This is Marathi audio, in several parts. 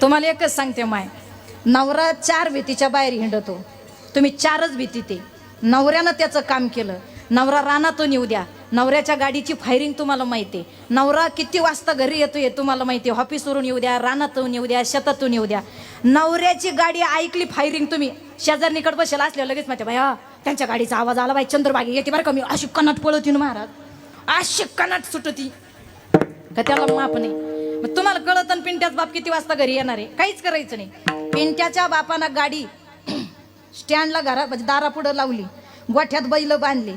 तुम्हाला एकच सांगते माय. नवरा चार भीतीच्या बाहेर हिंडतो. तुम्ही चारच भीती ते. नवऱ्यानं त्याचं काम केलं. नवरा रानातून येऊ द्या. नवऱ्याच्या गाडीची फायरिंग तुम्हाला माहिती आहे. नवरा किती वाजता घरी येतो हे तुम्हाला माहिती आहे. ऑफिसवरून येऊ द्या रानातून येऊ द्या शेतातून येऊ द्या. नवऱ्याची गाडी ऐकली फायरिंग तुम्ही. शेजारणीकडे बसेला असल्या लगेच माहिती भया त्यांच्या गाडीचा आवाज आला बाई चंद्रबागी येते बरं का मी. अशी कनाट पळवती ना महाराज. अशी कनाट सुटती. का त्याला माप नाही. मग तुम्हाला कळत आणि पिंट्याच बाप किती वाजता घरी येणार आहे? काहीच करायचं नाही. पिंट्याच्या बापानं गाडी स्टँडला घरा म्हणजे दारापुढं लावली. गोठ्यात बैल बांधले.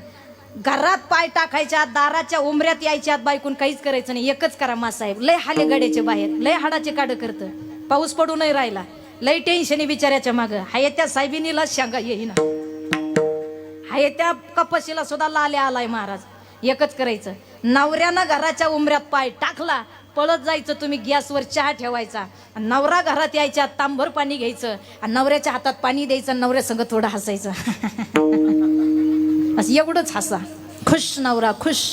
घरात पाय टाकायच्या दाराच्या उमऱ्यात यायच्या बायकून काहीच करायचं नाही. एकच करा मासाहेब लय हाले गड्याचे बाहेर. लय हाडाचे काढ करतं. पाऊस पडू नाही राहिला. लय टेन्शन आहे बिचाऱ्याच्या मागं. हाय त्या साहेबिनीला शेंगा येईना हाय त्या कपशीला सुद्धा लाल्या आलाय महाराज. एकच करायचं. नवऱ्यानं घराच्या उमऱ्यात पाय टाकला. पळत जायचं तुम्ही गॅसवर चहा ठेवायचा. नवरा घरात यायच्या तांबर पाणी घ्यायचं आणि नवऱ्याच्या हातात पाणी द्यायचं नवऱ्यासंग थोडं हसायचं. असं एवढंच हसा. खुश नवरा खुश.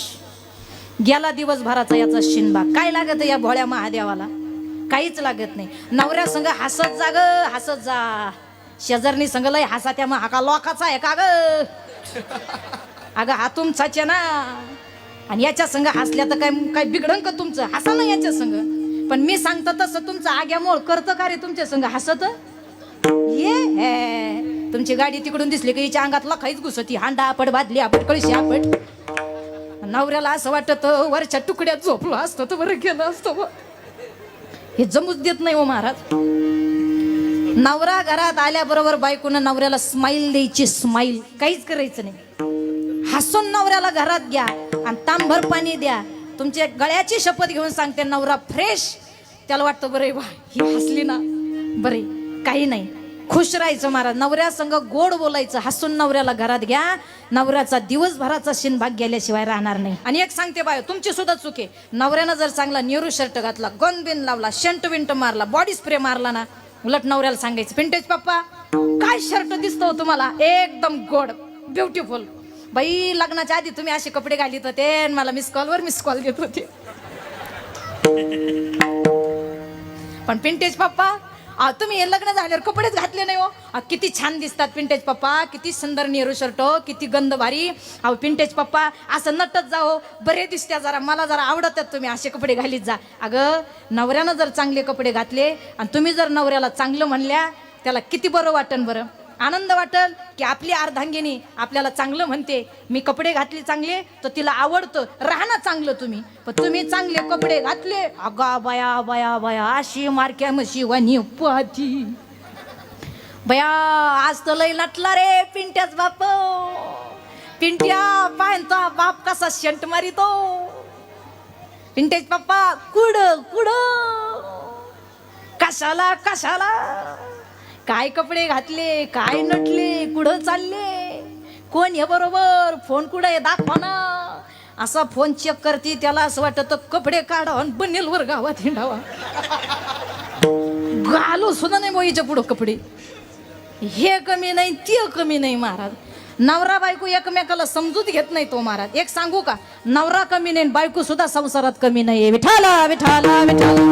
गेला दिवसभराचा याचा शिनबा. काय लागत या भोळ्या महादेवाला? काहीच लागत नाही. नवऱ्या संग हसत जा ग हसत जा. शेजारनी संग लय हसा त्या मग हा का लोकाचा आहे का ग? अगं हा तुमचाच ना. आणि याच्या संग हसल्या तर काय काय बिघडन का तुमचं? हसा ना याच्या संग. पण मी सांगतो तसं तुमचं आग्यामोळ करतं का रे तुमच्या संग? हसत? ये हे. तुमची गाडी तिकडून दिसली की हिच्या अंगात लखाईच घुसती. हांडा आपट बादली आपट कळशी आपट. नवऱ्याला असं वाटत वरच्या तुकड्यात झोपलो असतं तर बरं केलं असतं हे जमूच देत नाही हो महाराज. नवरा घरात आल्याबरोबर बायकोनं नवऱ्याला स्माईल द्यायची स्माईल काहीच करायचं नाही. हसून नवऱ्याला घरात घ्या आणि तांभर पाणी द्या. तुमच्या गळ्याची शपथ घेऊन सांगते नवरा फ्रेश त्याला वाटतं बरे वा ही हसली ना. बरे काही नाही. खुश राहायचं महाराज. नवऱ्यासंग गोड बोलायचं. हसून नवऱ्याला घरात घ्या. नवऱ्याचा दिवसभराचा शिनभाग गेल्याशिवाय राहणार नाही. आणि एक सांगते बाय तुमची सुद्धा चूक आहे. नवऱ्यानं जर चांगला नेहरू शर्ट घातला गन बिन लावला शंट विंट मारला बॉडी स्प्रे मारला ना उलट नवऱ्याला सांगायचं पिंटेज पप्पा काय शर्ट दिसतो हो तुम्हाला? एकदम गोड ब्युटिफुल बाई लग्नाच्या आधी तुम्ही असे कपडे घालीत होते आणि मला मिस कॉलवर मिस कॉल देत होते. पण पिंटेज पप्पा आ, तुम्ही हे लग्न झाल्यावर कपडेच घातले नाही हो. किती छान दिसतात पिंटेज पप्पा किती सुंदर नेहरू शर्ट हो, किती गंध भारी. अहो पिंटेज पप्पा असं नटत जाओ हो. बरे दिसत्या जरा मला जरा आवडतात तुम्ही असे कपडे घालीत जा. अगं नवऱ्यानं जर चांगले कपडे घातले आणि तुम्ही जर नवऱ्याला चांगलं म्हणल्या त्याला किती बरं वाटन बरं. आनंद वाटल की आपली अर्धांगिनी आपल्याला चांगलं म्हणते. मी कपडे घातले चांगले तर तिला आवडतं. राहणं चांगलं तुम्ही. पण तुम्ही चांगले कपडे घातले. अगा बया बया बया अशी मारक्या म्हशी वाणी पाहती बया आज तर लय नटला रे पिंट्याच बाप. पिंट्या पाहता बाप कसा शंट मारितो. पिंट्याच पप्पा कुड कुड. कशाला कशाला? काय कपडे घातले काय नटले कुठं चालले? कोण हे बरोबर? फोन कुठं आहे? दाखवा ना. असा फोन चेक करते त्याला असं वाटत कपडे काढा आणि बनेलवर गावात हिंडावा. घालू सुद्धा नाही मोईच्या पुढं कपडे. हे कमी नाही ते कमी नाही महाराज. नवरा बायको एकमेकाला समजूत घेत नाही तो महाराज. एक सांगू का? नवरा कमी नाही बायको सुद्धा संसारात कमी नाही विठाला विठाला विठाला